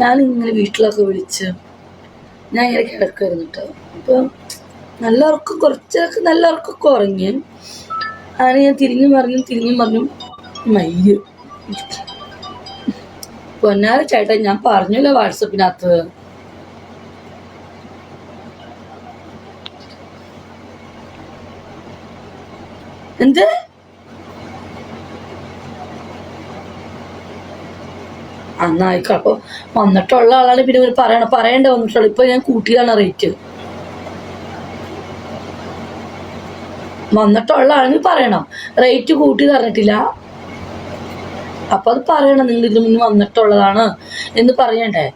ഞാനിങ്ങനെ വീട്ടിലൊക്കെ വിളിച്ച് ഞാൻ ഇങ്ങനെ കിടക്കുമായിരുന്നു കേട്ടോ. അപ്പോൾ നല്ല ഉറക്കം കുറച്ചൊക്കെ നല്ല ഉറക്കമൊക്കെ ഉറങ്ങി. അങ്ങനെ ഞാൻ തിരിഞ്ഞും പറഞ്ഞു തിരിഞ്ഞും പറഞ്ഞു മയ്യ്. പൊന്നാര ചേട്ടാ ഞാൻ പറഞ്ഞല്ലോ വാട്സപ്പിനകത്ത്? എന്ത്? അന്നായിക്കോ അപ്പൊ വന്നിട്ടുള്ള ആളാണ് പിന്നെ ഒരു പറയണ പറയേണ്ട വന്നിട്ടുള്ളൂ. ഇപ്പൊ ഞാൻ കൂട്ടിയതാണ് റേറ്റ് വന്നിട്ടുള്ള ആണെങ്കിൽ പറയണം. റേറ്റ് കൂട്ടി തന്നിട്ടില്ല. അപ്പൊ അത് പറയണം. നിങ്ങൾ ഇതിന് മുന്നേ വന്നിട്ടുള്ളതാണ് എന്ന് പറയണ്ടേ?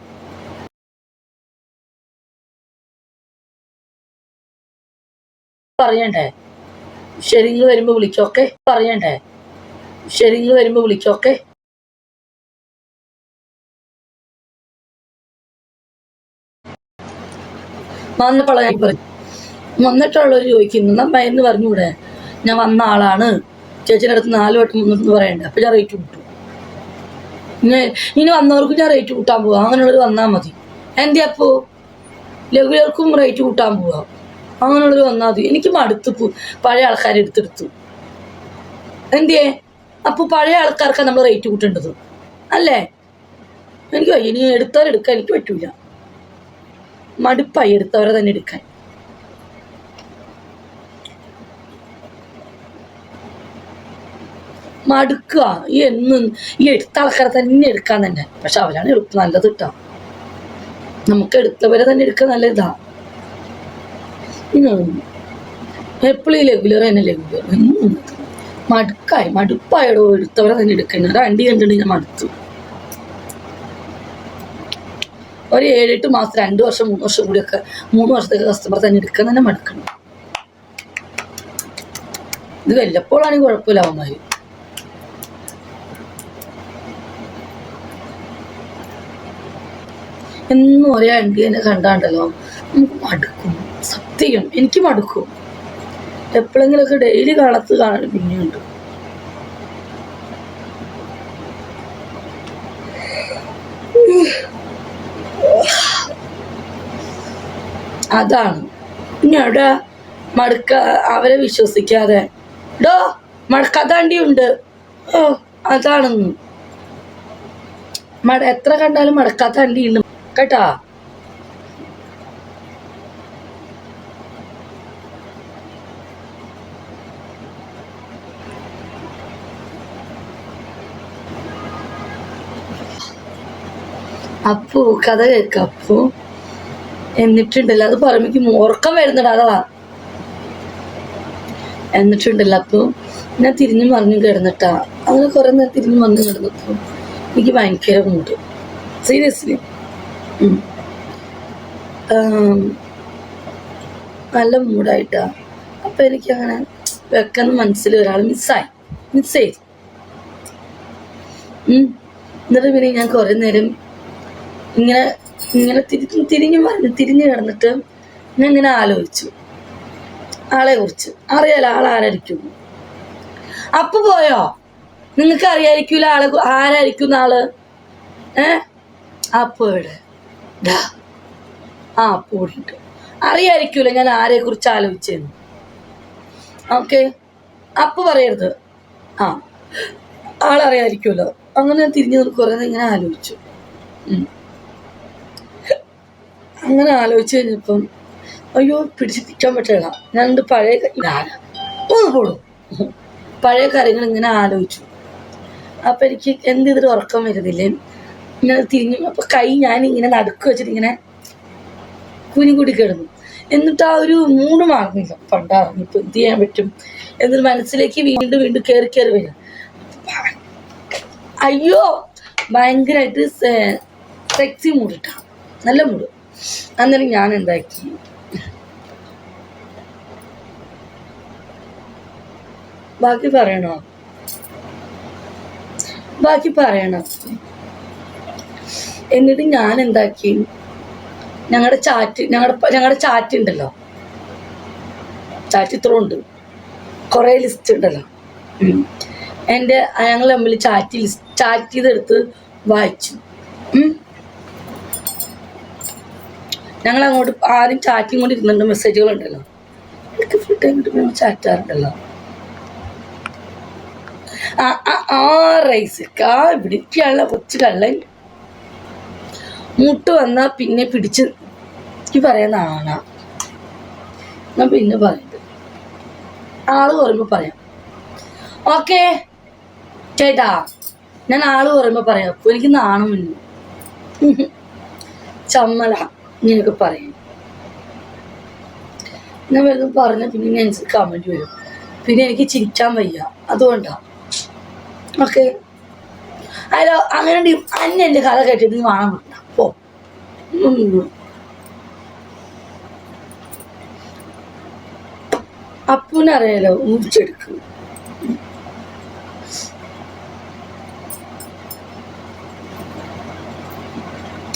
പറയണ്ടേ? ശരിങ്ങ് വരുമ്പോ വിളിക്കോക്കെ പറയണ്ടേ? ശരിങ്ങ് വരുമ്പോ വിളിക്കോക്കെ വന്നപ്പോൾ ഞാൻ പറഞ്ഞു വന്നിട്ടുള്ളവർ ചോദിക്കുന്നു നമ്മ എന്ന് പറഞ്ഞൂടെ? ഞാൻ വന്ന ആളാണ്. ചേച്ചിയുടെ അടുത്ത് നാല് വട്ടം വന്നിട്ട് പറയണ്ടേ. അപ്പൊ ഞാൻ റേറ്റ് കൂട്ടു. ഇനി ഇനി വന്നവർക്ക് ഞാൻ റേറ്റ് കൂട്ടാൻ പോവാം. അങ്ങനെയുള്ളവർ വന്നാൽ മതി. എന്റെ അപ്പോ? ലഘുലർക്കും റേറ്റ് കൂട്ടാൻ പോവാം. അങ്ങനെയുള്ളവർ വന്നാൽ മതി. എനിക്ക് മടുത്ത്. പഴയ ആൾക്കാരെ എടുത്തെടുത്തു. എന്തിയേ? അപ്പോൾ പഴയ ആൾക്കാർക്കാണ് നമ്മൾ റേറ്റ് കൂട്ടേണ്ടത്. അല്ലേ? എനിക്ക് ഇനി എടുത്താൽ എടുക്കാൻ എനിക്ക് പറ്റൂല. മടുപ്പായി എടുത്തവരെ തന്നെ എടുക്കാൻ. മടുക്കുക. ഈ എന്നും ഈ എടുത്ത ആൾക്കാരെ തന്നെ എടുക്കാൻ തന്നെ. പക്ഷെ അവരാണ് എളുപ്പം നല്ലത് കിട്ടാം നമുക്ക് എടുത്തവരെ തന്നെ എടുക്കാൻ നല്ല ഇതാ എപ്പോഴും ഈ തന്നെ എന്നും മടുക്കായി. മടുപ്പായടോ എടുത്തവരെ തന്നെ എടുക്കുന്നത് രണ്ടി കണ്ടിട്ട് ഞാൻ മടുത്തു. ഒരു ഏഴെട്ട് മാസം രണ്ട് വർഷം മൂന്ന് വർഷം കൂടിയൊക്കെ മൂന്ന് വർഷത്തേക്ക് കസ്റ്റമർ തന്നെ എടുക്കാൻ തന്നെ മടുക്കണം. ഇത് വല്ലപ്പോഴാണെങ്കിൽ കുഴപ്പമില്ല അവന്മാർ എന്നും ഒരേ അണ്ടിനെ കണ്ടാണ്ടല്ലോ. നമുക്ക് മടുക്കും സത്യം എനിക്ക് മടുക്കും. എപ്പോഴെങ്കിലൊക്കെ ഡെയിലി കാണത്ത് കാണാൻ പിന്നെയുണ്ട് അതാണ്. ഇനി അവിടെ മടുക്ക അവരെ വിശ്വസിക്കാതെ ഡോ മടക്കാതാണ്ടി ഉണ്ട്. ഓ അതാണെന്ന്. മട എത്ര കണ്ടാലും മടക്കാത്ത അണ്ടി ഉണ്ട്. കേട്ടാ? അപ്പു കഥ കേൾക്കാം അപ്പു. എന്നിട്ടുണ്ടല്ലോ. അത് പറമ്പിക്ക് ഉറക്കം വരുന്നുണ്ട് അതാ. എന്നിട്ടുണ്ടല്ലോ. അപ്പൊ ഞാൻ തിരിഞ്ഞു മറിഞ്ഞു കിടന്നിട്ടാ. അങ്ങനെ കുറെ നേരം തിരിഞ്ഞു മറിഞ്ഞു കിടന്നപ്പോ എനിക്ക് ഭയങ്കര മൂഡ് സീരിയസ്ലി നല്ല മൂടായിട്ടാ. അപ്പൊ എനിക്ക് അങ്ങനെ വെക്കുന്ന മനസ്സിൽ ഒരാൾ മിസ്സായി. മിസ് ചെയ്തു ഉം. എന്നിട്ട് പിന്നെ ഞാൻ കുറെ നേരം ഇങ്ങനെ ഇങ്ങനെ തിരി തിരിഞ്ഞു മറിഞ്ഞ് തിരിഞ്ഞു കിടന്നിട്ട് ഞാൻ ഇങ്ങനെ ആലോചിച്ചു. ആളെ കുറിച്ച്. അറിയാലോ ആളാരായിരിക്കും അപ്പൊ പോയോ? നിങ്ങൾക്ക് അറിയായിരിക്കൂല ആളെ ആരായിരിക്കും ആൾ ഏ? അപ്പോടെ ദാ. ആ അപ്പൊ അറിയായിരിക്കൂല ഞാൻ ആരെ കുറിച്ച് ആലോചിച്ചെന്ന്. ഓക്കെ. അപ്പൊ പറയരുത്. ആ. ആളറിയായിരിക്കുമല്ലോ അങ്ങനെ ഞാൻ തിരിഞ്ഞു കുറേ ഇങ്ങനെ ആലോചിച്ചു. അങ്ങനെ ആലോചിച്ച് കഴിഞ്ഞപ്പം അയ്യോ പിടിച്ച് നിൽക്കാൻ പറ്റില്ല ഞാൻ പഴയ ഒന്ന് പോടും. പഴയ കാര്യങ്ങൾ ഇങ്ങനെ ആലോചിച്ചു. അപ്പം എനിക്ക് എന്ത് ഇതിൽ ഉറക്കം വരുന്നില്ലേ? ഇങ്ങനെ തിരിഞ്ഞു അപ്പം കൈ ഞാൻ ഇങ്ങനെ നടുക്ക് വെച്ചിട്ട് ഇങ്ങനെ കുനി കൂടി കിടന്നു. എന്നിട്ട് ആ ഒരു മൂന്ന് മാറുന്നില്ല. പണ്ടായിരുന്നു ഇപ്പം എന്ത് ചെയ്യാൻ പറ്റും? എന്നിട്ട് മനസ്സിലേക്ക് വീണ്ടും വീണ്ടും കയറി കയറി വരിക. അയ്യോ ഭയങ്കരമായിട്ട് സെക്സി മൂടിട്ടാ നല്ല മൂഡ് അന്നേരം ഞാൻ എന്താക്കി? ബാക്കി പറയണോ? ബാക്കി പറയണം? എന്നിട്ട് ഞാൻ എന്താക്കി? ഞങ്ങളുടെ ചാറ്റ് ഞങ്ങളുടെ ഞങ്ങളുടെ ചാറ്റ് ഉണ്ടല്ലോ ചാറ്റ് ഇത്ര ഉണ്ട്. കുറേ ലിസ്റ്റ് ഉണ്ടല്ലോ. എന്റെ ഞങ്ങൾ തമ്മിൽ ചാറ്റ് ലിസ്റ്റ് ചാറ്റ് ചെയ്തെടുത്ത് വായിച്ചു. ഞങ്ങൾ അങ്ങോട്ട് ആരും ചാറ്റിങ് കൊണ്ട് ഇരുന്നുണ്ട് മെസ്സേജുകൾ ഉണ്ടല്ലോ എനിക്ക് ഫുൾ ടൈം കിട്ടുമ്പോൾ ചാറ്റാറുണ്ടല്ലോ ആ ആ ആ റൈസ് കാ ഇവിടേക്കുള്ള കൊച്ചു കള്ളൻ. മുട്ട് വന്നാൽ പിന്നെ പിടിച്ച് എനിക്ക് പറയുന്ന ആണാ. ഞാൻ പിന്നെ പറയുന്നത്. ആൾ പറയുമ്പോൾ പറയാം. ഓക്കെ ചേട്ടാ ഞാൻ ആൾ പറയുമ്പോൾ പറയാം. എനിക്ക് നാണം ചമ്മലാണ് ചമ്മല. നിനക്ക് പറയും. ഞാൻ വെറുതെ പറഞ്ഞ പിന്നെ ഞാൻ കമന്റ് വരും. പിന്നെ എനിക്ക് ചിരിക്കാൻ വയ്യ. അതുകൊണ്ടാ. ഓക്കെ. അല്ല അങ്ങനെ അന്നെ എന്റെ കഥ കേട്ടിട്ട് നീ വേണം വേണ്ട പോ. അപ്പൂനറിയാലോ ഊപിച്ചെടുക്കും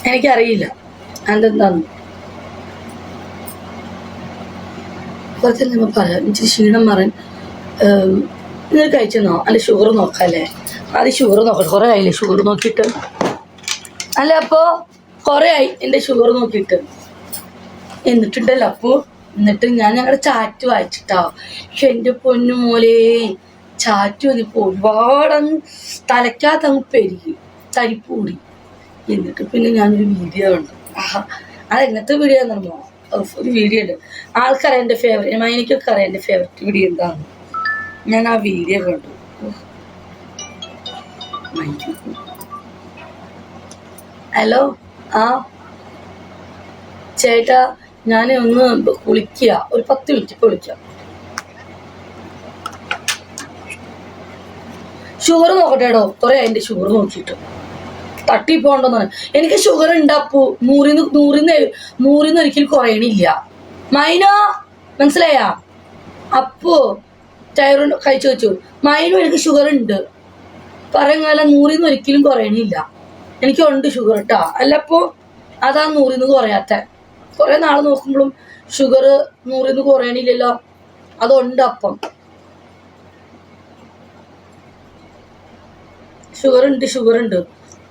എനിക്കറിയില്ല. അതെന്താന്ന് കുറച്ച് നമ്മൾ പറയാം ഇച്ചിരി ക്ഷീണം മാറാൻ നിങ്ങൾ കഴിച്ചെന്നോ അല്ല ഷുഗർ നോക്കാല്ലേ? അത് ഷുഗർ നോക്കട്ടെ. കുറേ ആയില്ലേ ഷുഗർ നോക്കിയിട്ട്? അല്ല അപ്പോൾ കുറേ ആയി എന്റെ ഷുഗർ നോക്കിയിട്ട്. എന്നിട്ടുണ്ടല്ലോ അപ്പോൾ എന്നിട്ട് ഞാൻ ഞങ്ങളുടെ ചാറ്റ് വായിച്ചിട്ടാ. പക്ഷെ എന്റെ പൊന്നുമോലെ ചാറ്റ് വന്നിപ്പോൾ ഒരുപാടങ്ങ് തലയ്ക്കകത്ത് അങ്ങ് പെരുകി തരിപ്പൂടി എന്നിട്ട് പിന്നെ ഞാനൊരു വീഡിയോ കണ്ടു. അത് എങ്ങനത്തെ വീഡിയോ ആണെന്നോ ഒരു വീഡിയോ ഉണ്ട്. ആൾക്കറിയാം എന്റെ ഫേവറേറ്റ് മൈനിക്കൊക്കെ അറിയാം എന്റെ ഫേവറേറ്റ് വീഡിയോ എന്താണ് ഞാൻ ആ വീഡിയോ കണ്ടു. ഹലോ ആ? ചേട്ടാ ഞാൻ ഒന്ന് കുളിക്കുക ഒരു പത്ത് മിനിറ്റ് കുളിക്കാം ഷുഗർ നോക്കട്ടെടോ കുറേ അതിന്റെ ഷുഗർ നോക്കിയിട്ട്. തട്ടിപ്പോണ്ടെന്ന് എനിക്ക് ഷുഗർ ഉണ്ടാപ്പു നൂറിന്ന് നൂറിന്ന് നൂറിന്ന് ഒരിക്കലും കുറയണില്ല. മൈനോ? മനസ്സിലായാ? അപ്പോ ടയറുണ്ട് കഴിച്ചു വെച്ചു. മൈനോ എനിക്ക് ഷുഗർ ഉണ്ട്. പറയുന്ന നൂറിന്ന് ഒരിക്കലും കുറയണില്ല. എനിക്ക് ഉണ്ട് ഷുഗർ കേട്ടാ അല്ലപ്പോ അതാ നൂറിന്ന് കുറയാത്ത. കുറെ നാൾ നോക്കുമ്പോഴും ഷുഗർ നൂറിന്ന് കുറയണില്ലല്ലോ. അതുണ്ട് അപ്പം. ഷുഗർ ഉണ്ട് ഷുഗർ ഉണ്ട്.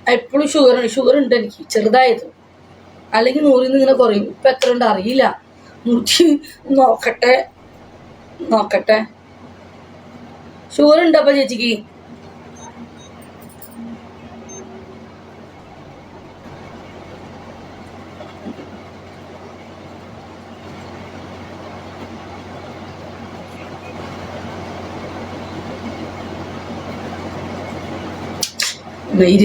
എപ്പോഴും ഷുഗർ ഷുഗർ ഉണ്ട് എനിക്ക്. ചെറുതായത്. അല്ലെങ്കിൽ നൂറിൽ നിന്ന് ഇങ്ങനെ കുറയും. ഇപ്പൊ എത്ര ഉണ്ട് അറിയില്ല. നൂറ്റി നോക്കട്ടെ. നോക്കട്ടെ. ഷുഗർ ഉണ്ട് അപ്പൊ ചേച്ചിക്ക്. വെയിൽ.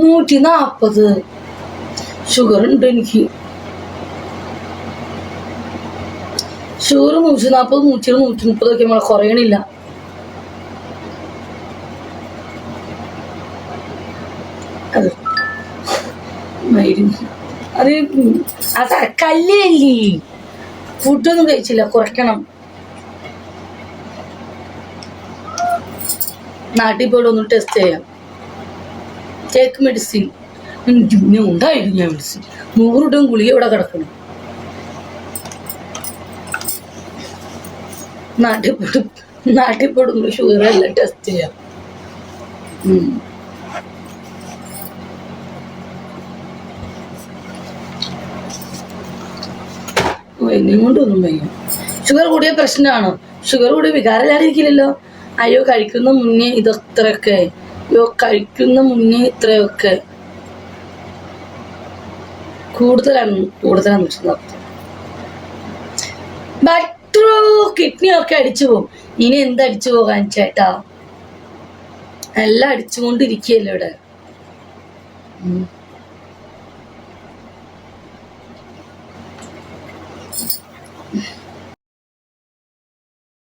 നൂറ്റി നാപ്പത് ഷുഗർ ഉണ്ട് എനിക്ക്. ഷുഗർ നൂറ്റി നാൽപ്പത് നൂറ്റി നൂറ്റി മുപ്പതൊക്കെ നമ്മളെ കുറയണില്ല. അത്. അത് അത് കല്ലിലല്ലേ? ഫുഡൊന്നും കഴിച്ചില്ല. കുറയ്ക്കണം. നാട്ടിൽ പോയിട്ട് ഒന്ന് ടെസ്റ്റ് ചെയ്യാം. ടേക്ക് മെഡിസിൻ ഉണ്ടായിരുന്നു ഞാൻ മെഡിസിൻ നൂറ് രൂപ ഗുളിക ഇവിടെ കിടക്കണം നാട്ടിൽ പോയിട്ട് നാട്ടിൽ പോടുമ്പോൾ ഷുഗർ എല്ലാം ടെസ്റ്റ് ചെയ്യാം. എന്നെയും കൊണ്ടൊന്നും വയ്യ. ഷുഗർ കൂടിയ പ്രശ്നമാണ് ഷുഗർ കൂടിയ വികാരമില്ലാതിരിക്കില്ലല്ലോ. അയ്യോ കഴിക്കുന്ന മുന്നേ ഇതത്രയൊക്കെ. അയ്യോ കഴിക്കുന്ന മുന്നേ ഇത്രയൊക്കെ. കൂടുതലാണ് കൂടുതലാണ് അർത്ഥം കിഡ്നി ഒക്കെ അടിച്ചു പോകും. ഇനി എന്തടിച്ചു പോകാൻ ചേട്ടാ? എല്ലാം അടിച്ചുകൊണ്ടിരിക്കുകയല്ലോ ഇവിടെ.